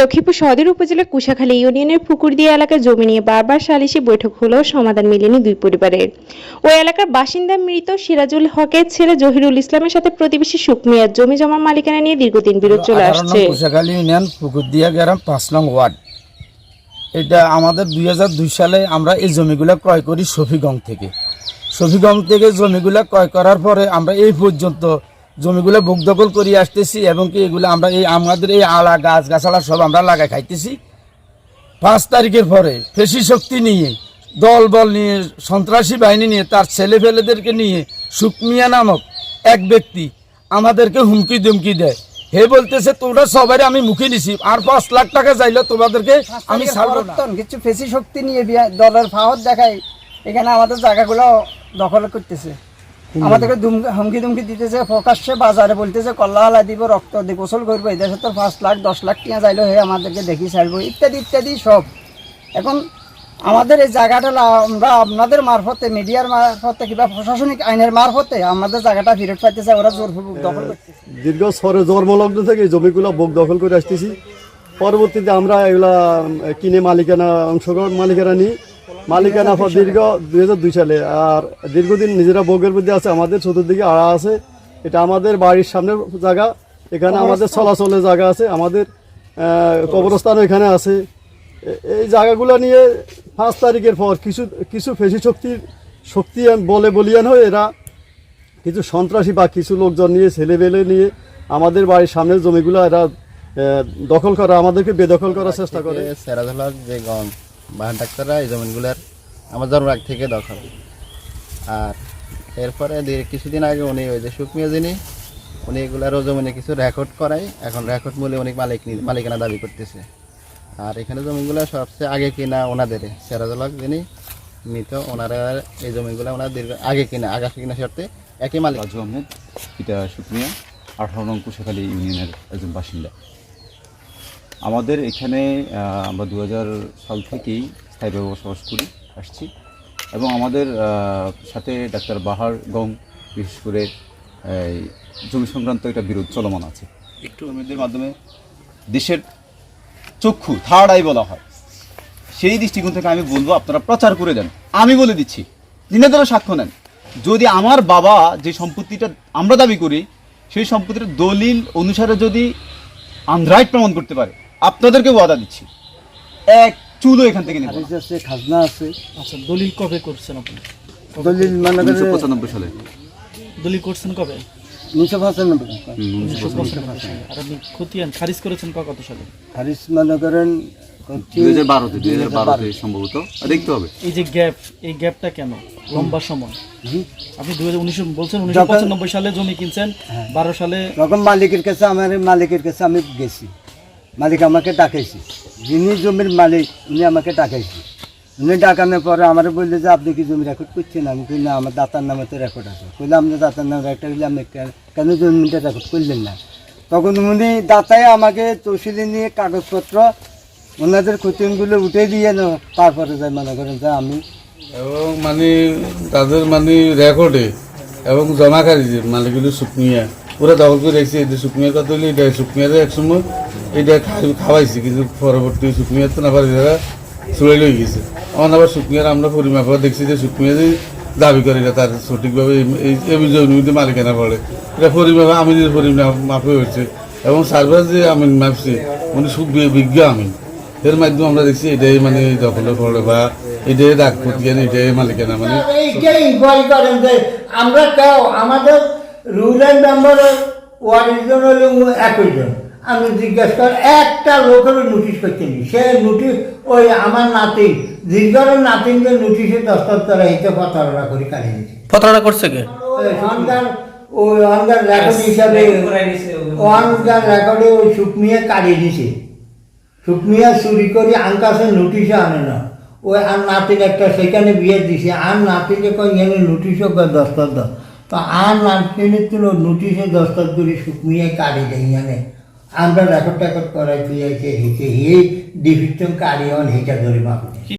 লক্ষ্মীপুর সদর উপজেলার কুশাখালী ইউনিয়নের পুকুরদিয়া এলাকার জমি নিয়ে বারবার সালিশি বৈঠক হলেও সমাধান মেলেনি দুই পরিবারের। ওই এলাকার বাসিন্দা মৃত সিরাজুল হকের ছেলে জহিরুল ইসলামের সাথে প্রতিবেশী সুকমিয়ার জমি জমা মালিকানা নিয়ে দীর্ঘদিন বিরোধ চলে আসছে। কুশাখালী ইউনিয়ন পুকুরদিয়া গ্রাম পাঁচ নং ওয়ার্ড। এটা আমাদের দুই দুই সালে আমরা এই জমিগুলো ক্রয় করি শফিগঞ্জ থেকে। শফিগঞ্জ থেকে জমিগুলো ক্রয় করার পরে আমরা এই পর্যন্ত জমিগুলো বুক দখল করে আসতেছি এবং কি এগুলো আমরা এই আমাদের এই আলা গাছ গাছালা সব আমরা লাগাই খাইতেছি। পাঁচ তারিখের পরে পেশি শক্তি নিয়ে দল বল নিয়ে সন্ত্রাসী বাহিনী নিয়ে তার ছেলে ফেলেদেরকে নিয়ে সুকমিয়া নামক এক ব্যক্তি আমাদেরকে হুমকি দুমকি দেয়। হে বলতেছে তোমরা সবাই আমি মুখে নিছি আর পাঁচ লাখ টাকা চাইলে তোমাদেরকে আমি কিছু পেশি শক্তি নিয়ে দলের ফাহত দেখায় এখানে আমাদের জায়গাগুলো দখল করতেছে। আমাদেরকে হুমকি দুমকি দিতেছে প্রকাশ্যে বাজারে বলতেছে কল্লা হালা দিব রক্ত দিব গোসল করব এই দেশে তো পাঁচ লাখ দশ লাখ টিয়া যাইলো হে আমাদেরকে দেখি ছাড়বো ইত্যাদি ইত্যাদি সব। এখন আমাদের এই জায়গাটা আমরা আপনাদের মারফতে মিডিয়ার মারফতে কিংবা প্রশাসনিক আইনের মারফতে আমাদের জায়গাটা ফেরত পাইতেছে ওরা জোরপূর্বক দখল দীর্ঘ সরে জন্মলগ্ন থেকে জমিগুলো বোক দখল করে আসতেছি। পরবর্তীতে আমরা এগুলা কিনে মালিকানা অংশগ্রহণ মালিকানা নিই। মালিকানা পর দীর্ঘ দুই হাজার দুই সালে। আর দীর্ঘদিন নিজেরা ভোগের মধ্যে আছে আমাদের চতুর্দিকে আড়া আছে। এটা আমাদের বাড়ির সামনের জায়গা এখানে আমাদের চলাচলের জায়গা আছে আমাদের আহ, কবরস্থানও এখানে আছে। এই জায়গাগুলো নিয়ে পাঁচ তারিখের পর কিছু কিছু ফেসি শক্তির শক্তি বলে বলিয়ান হয়ে এরা কিছু সন্ত্রাসী বা কিছু লোকজন নিয়ে ছেলেবেলে নিয়ে আমাদের বাড়ির সামনের জমিগুলো এরা দখল করা আমাদেরকে বেদখল করার চেষ্টা করে। সেরাধলার যে গম বাহান ডাক্তাররা এই জমিনগুলোর আমার জন্ম আগ থেকে দখল। আর এরপরে কিছুদিন আগে উনি ওই যে সুকমিয়া যিনি, উনি এগুলারও জমিনে কিছু রেকর্ড করায়, এখন রেকর্ড মূল্যে অনেক মালিক মালিকানা দাবি করতেছে। আর এখানে জমিগুলো সবচেয়ে আগে কিনা ওনাদের সেরাজলক যিনি মৃত ওনারা এই জমিগুলো ওনার দীর্ঘ আগে কিনা, আগাছা কিনা শর্তে একই মালিক। রাজু আহমেদ, পিতা সুপ্রিয়া আঠারো নং কুশাখালী ইউনিয়নের একজন বাসিন্দা। আমাদের এখানে আমরা দু হাজার সাল থেকেই স্থায়ীভাবে বসবাস করি, আসছি। এবং আমাদের সাথে ডাক্তার বাহার গং, বিশেষ করে জমি সংক্রান্ত একটা বিরোধ চলমান আছে। একটু এদের মাধ্যমে দেশের চক্ষু থার্ড আই বলা হয়। সেই দৃষ্টিকোণ থেকে আমি বলব, আপনারা প্রচার করে দেন। আমি বলে দিচ্ছি দিনেদারও সাক্ষ্য নেন। যদি আমার বাবা যে সম্পত্তিটা আমরা দাবি করি, সেই সম্পত্তির দলিল অনুসারে যদি আনরাইট প্রমাণ করতে পারে আপনাদেরকে ওয়াদা দিচ্ছি। এক চুলো এখান থেকে নেব না। আছে খাজনা আছে। আচ্ছা দলিল কবে করছেন আপনি? দলিল মানে উনিশশো পঁচানব্বই সালে। দলিল করছেন কবে? উনিশশো পঁচানব্বই। উনিশশো পঁচানব্বই। সালে। আর আপনি খতিয়ান খারিজ করেছেন ক- কত সালে? হারিস মনে করেন দুই হাজার বারোতে দুই হাজার বারোতে সম্ভবত। দেখতে হবে। এই যে গ্যাপ এই গ্যাপটা কেন? লম্বা সময়। আপনি দুই হাজার উনিশশো বলছেন উনিশশো পঁচানব্বই সালে জমি কিনছেন বারো সালে মালিকের কাছে আমার মালিকের কাছে আমি গেছি। মালিক আমাকে ডাকাইছি যিনি জমির মালিক, উনি আমাকে ডাকাইছি উনি ডাকানোর পরে আমার বললে যে, আপনি কি জমি রেকর্ড করছেন? আমি কই, না, আমার দাতার নামে তো রেকর্ড আছে। কইলে আপনার দাতার নামে রেকর্ড হলে আপনি কেন- জমিটা রেকর্ড করলেন না? তখন উনি দাতায় আমাকে তহসিলে নিয়ে কাগজপত্র, ওনাদের খুঁটিনগুলো উঠে দিয়ে তারপরে যাই মনে করেন যে আমি এবং মানে তাদের মানে রেকর্ডে এবং জমা খারিজে মালিকগুলো শুকনিয়া পুরো দখল করে রেখেছে। যে শুকনিয়ার কথা হলে এটা একসময় এটা খাই- খাওয়াইছে, কিন্তু পরবর্তী শুকনিয়ার তো না পারে চুড়াই লই গেছে। আমার আবার শুকনিয়ার আমরা পরিমাপ দেখছি যে শুকনিয়াতে দাবি করে এটা তার সঠিকভাবে এই- এই জমিতে মালিকানা পড়ে। এটা পরিমাপ, আমিনের পরিমাপ মাপে হচ্ছে এবং সার্ভার যে আমিন মাপছে উনি খুব বিজ্ঞ আমিন, এর মাধ্যমে আমরা দেখছি এটাই মানে দখলে পড়ে বা এটাই দাগ প্রতিয়ান এটাই মালিকানা মানে যে আমরা কেউ আমাদের রুরাল মেম্বারের ওয়ার্ডের জন একই জন। আমি জিজ্ঞেস কর একটা লোকের নোটিশ করতেনি সে নোটিশ ওই আমার নাতিন দীর্ঘরের নাতিনকে নোটিশে দস্তর করা হিতে প্রতারণা করে কাটিয়ে দিয়েছে। প্রতারণা করছে কে? ওখানকার ওই অনগার রেকর্ড হিসাবে অনগার রেকর্ডে ওই সুকমিয়া কাটিয়ে দিছে সুকমিয়া চুরি করে আনকাছে নোটিশে আনে না। ওই আর নাতিন একটা সেখানে বিয়ে দিছে আর নাতিনে কই এনে নোটিশও দস্তর দাও তো আর নাতিনের তুলো নোটিশে দস্তর করে সুকমিয়া কাটি দেয় এনে। আমরা রেকর্ড টেকর্ড করাই তুই হেঁটে এই ডিভিশন কারি অন ধরে মাপে